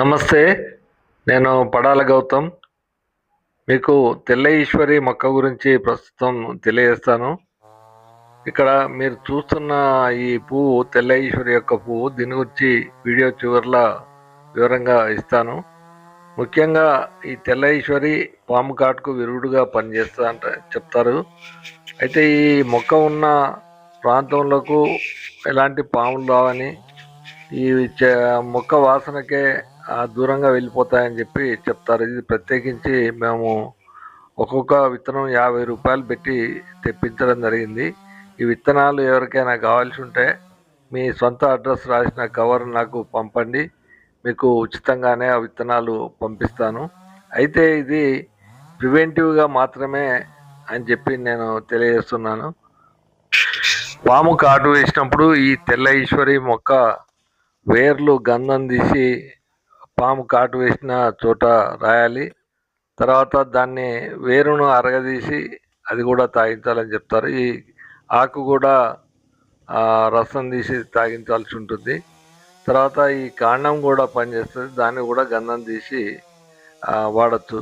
నమస్తే నేను పడాల గౌతమ్. మీకు తెల్ల ఈశ్వరి మొక్క గురించి ప్రస్తుతం తెలియజేస్తాను. ఇక్కడ మీరు చూస్తున్న ఈ పువ్వు తెల్ల ఈశ్వరి యొక్క పువ్వు దీని గురించి వీడియో చివరిలో వివరంగా ఇస్తాను. ముఖ్యంగా ఈ తెల్ల ఈశ్వరి పాము కాటుకు విరుగుడుగా పనిచేస్తా అంట చెప్తారు. అయితే ఈ మొక్క ఉన్న ప్రాంతంలోకు ఎలాంటి పాములు రావని ఈ మొక్క వాసనకే దూరంగా వెళ్ళిపోతాయని చెప్పి చెప్తారు. ఇది ప్రత్యేకించి మేము ఒక్కొక్క విత్తనం యాభై రూపాయలు పెట్టి తెప్పించడం జరిగింది. ఈ విత్తనాలు ఎవరికైనా కావాల్సి ఉంటే మీ సొంత అడ్రస్ రాసిన కవర్ నాకు పంపండి. మీకు ఉచితంగానే ఆ విత్తనాలు పంపిస్తాను. అయితే ఇది ప్రివెంటివ్గా మాత్రమే అని చెప్పి నేను తెలియజేస్తున్నాను. పాము కాటు వేసినప్పుడు ఈ తెల్ల ఈశ్వరి మొక్క వేర్లు గంధం తీసి పాము కాటు వేసిన చోట రాయాలి. తర్వాత దాన్ని వేరును అరగదీసి అది కూడా తాగించాలని చెప్తారు. ఈ ఆకు కూడా రసం తీసి తాగించాల్సి ఉంటుంది. తర్వాత ఈ కాండం కూడా పనిచేస్తుంది. దాన్ని కూడా గంధం తీసి వాడచ్చు.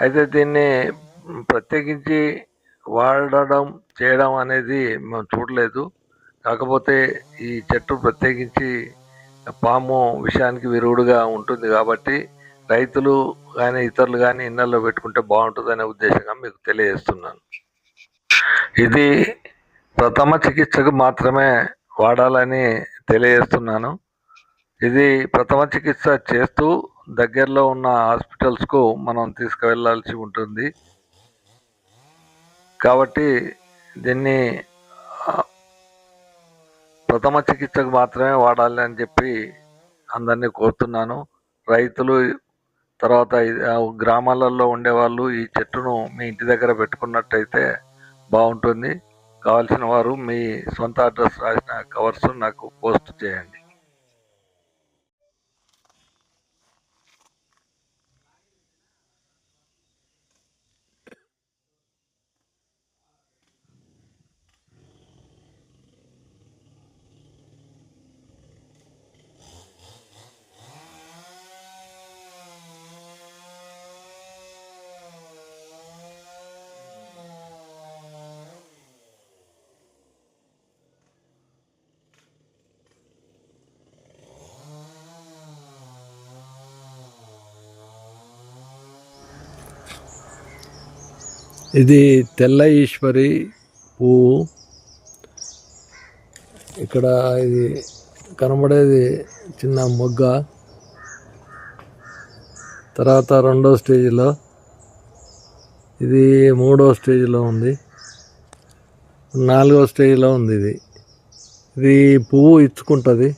అయితే దీన్ని ప్రత్యేకించి వాడడం చేయడం అనేది మేము చూడలేదు. కాకపోతే ఈ చెట్టు ప్రత్యేకించి పాము విషయానికి విరుగుడుగా ఉంటుంది కాబట్టి రైతులు కానీ ఇతరులు కానీ ఇళ్ళల్లో పెట్టుకుంటే బాగుంటుందనే ఉద్దేశంగా మీకు తెలియజేస్తున్నాను. ఇది ప్రథమ చికిత్సకు మాత్రమే వాడాలని తెలియజేస్తున్నాను. ఇది ప్రథమ చికిత్స చేస్తూ దగ్గరలో ఉన్న హాస్పిటల్స్కు మనం తీసుకువెళ్ళాల్సి ఉంటుంది. కాబట్టి దీన్ని ప్రథమ చికిత్సకు మాత్రమే వాడాలి అని చెప్పి అందరినీ కోరుతున్నాను. రైతులు తర్వాత గ్రామాలలో ఉండేవాళ్ళు ఈ చెట్టును మీ ఇంటి దగ్గర పెట్టుకున్నట్టయితే బాగుంటుంది. కావాల్సిన వారు మీ సొంత అడ్రస్ రాసిన కవర్స్ నాకు పోస్ట్ చేయండి. ఇది తెల్ల ఈశ్వరి పువ్వు. ఇక్కడ ఇది కనబడేది చిన్న మొగ్గ. తర్వాత రెండో స్టేజ్లో ఇది మూడో స్టేజ్లో ఉంది. నాలుగో స్టేజ్లో ఉంది ఇది. ఇది పువ్వు ఇచ్చుకుంటుంది.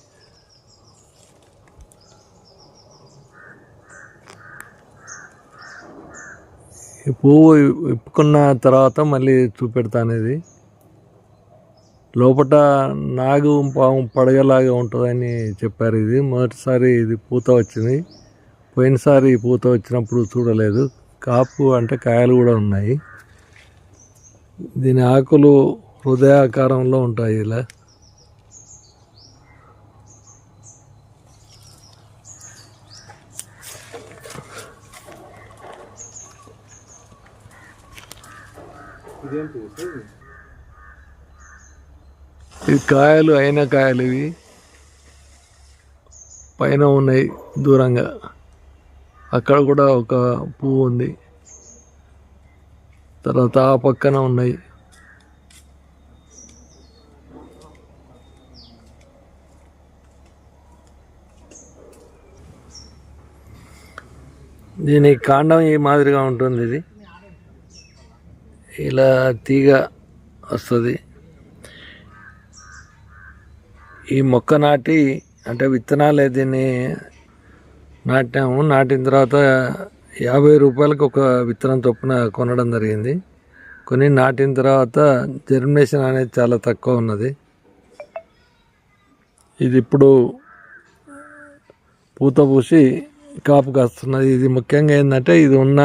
ఈ పువ్వు విప్పుకున్న తర్వాత మళ్ళీ చూపెడతాను ఇది లోపట నాగు పాము పడగలాగా ఉంటుందని చెప్పారు ఇది. మొదటిసారి ఇది పూత వచ్చింది. పోయినసారి పూత వచ్చినప్పుడు చూడలేదు. కాపు అంటే కాయలు కూడా ఉన్నాయి. దీని ఆకులు హృదయాకారంలో ఉంటాయి ఇలా. ఇది కాయలు అయిన కాయలు ఇవి పైన ఉన్నాయి దూరంగా. అక్కడ కూడా ఒక పువ్వు ఉంది. తర్వాత ఆ పక్కన ఉన్నాయి. దీని కాండం ఈ మాదిరిగా ఉంటుంది ఇది. ఇలా తీగ వస్తుంది. ఈ మొక్క నాటి అంటే విత్తనాలు దీన్ని నాటాము నాటిన తర్వాత యాభై రూపాయలకు ఒక విత్తనం చొప్పున కొనడం జరిగింది. కొని నాటిన తర్వాత జర్మినేషన్ అనేది చాలా తక్కువ ఉన్నది. ఇది ఇప్పుడు పూత పూసి కాపు కాస్తున్నది. ఇది ముఖ్యంగా ఏంటంటే ఇది ఉన్న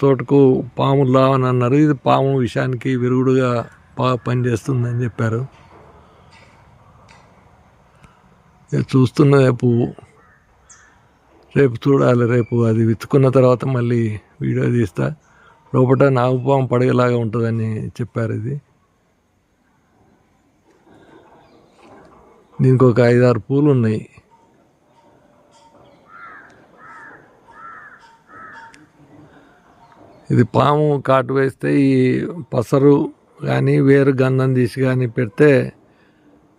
తోటకు పాములు రావని అన్నారు ఇది పాము విషయానికి విరుగుడుగా బాగా పనిచేస్తుందని చెప్పారు. చూస్తున్న పువ్వు రేపు చూడాలి. రేపు అది విత్తుకున్న తర్వాత మళ్ళీ వీడియో తీస్తా. లోపల నాగుపాము పడగలాగా ఉంటుందని చెప్పారు ఇది. దీనికి ఒక ఐదారు పూలు ఉన్నాయి ఇది పాము కాటు వేస్తే ఈ పసరు కానీ వేరు గంధం తీసి కానీ పెడితే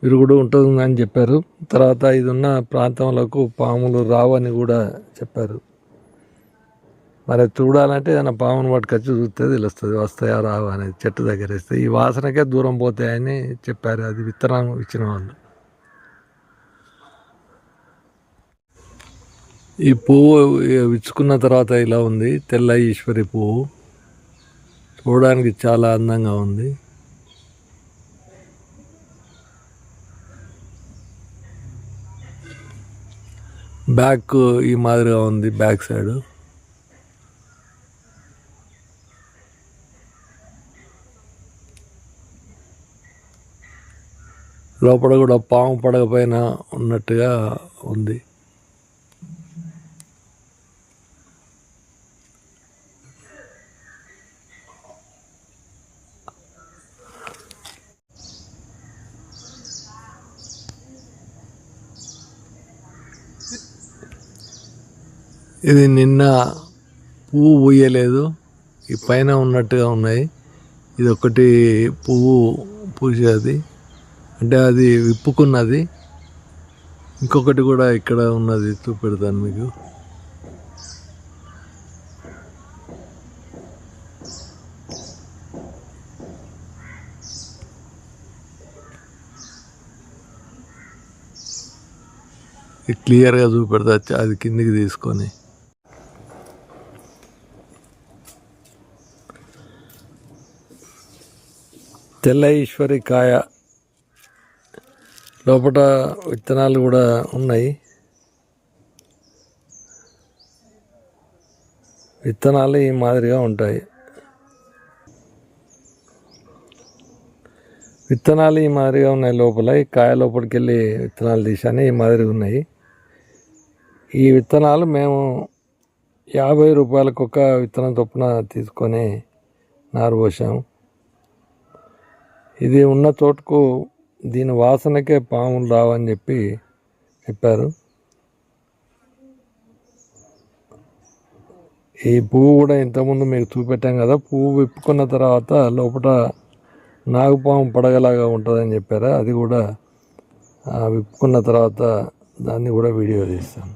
విరుగుడు ఉంటుంది అని చెప్పారు. తర్వాత ఇది ఉన్న ప్రాంతంలోకి పాములు రావని కూడా చెప్పారు. మరి చూడాలంటే ఏదైనా పామును పట్టుకొచ్చి చూస్తే తెలుస్తుంది వస్తాయా రావా అనేది చెట్టు దగ్గర వేస్తే. ఈ వాసనకే దూరం పోతాయని చెప్పారు. అది విత్తనం ఇచ్చిన వాళ్ళు. ఈ పువ్వు విచ్చుకున్న తర్వాత ఇలా ఉంది తెల్ల ఈశ్వరి పువ్వు. చూడడానికి చాలా అందంగా ఉంది. బ్యాక్ ఈ మాదిరిగా ఉంది బ్యాక్ సైడ్. లోపల కూడా పాము పడగ పైన ఉన్నట్టుగా ఉంది. ఇది నిన్న పువ్వు పూయలేదు. ఈ పైన ఉన్నట్టుగా ఉన్నాయి. ఇది ఒకటి పువ్వు పూసేది. అంటే అది విప్పుకున్నది. ఇంకొకటి కూడా ఇక్కడ ఉన్నది చూపెడతాను మీకు. ఇది క్లియర్గా చూపెడతా అది కిందికి తీసుకొని. తెల్ల ఈశ్వరి కాయ లోపల విత్తనాలు కూడా ఉన్నాయి. విత్తనాలు ఈ మాదిరిగా ఉంటాయి. విత్తనాలు ఈ మాదిరిగా ఉన్నాయి లోపల. ఈ కాయ లోపలికి వెళ్ళి విత్తనాలు తీసాను ఈ మాదిరిగా ఉన్నాయి. ఈ విత్తనాలు మేము యాభై రూపాయలకు ఒక విత్తనం చొప్పున తీసుకొని నారు పోసాము. ఇది ఉన్న చోటుకు దీని వాసనకే పాములు రావని చెప్పి చెప్పారు. ఈ పువ్వు కూడా ఇంతకుముందు మీకు చూపెట్టాం కదా పువ్వు విప్పుకున్న తర్వాత లోపల నాగుపాము పడగలాగా ఉంటుందని చెప్పారు? అది కూడా విప్పుకున్న తర్వాత దాన్ని కూడా వీడియో తీస్తాను.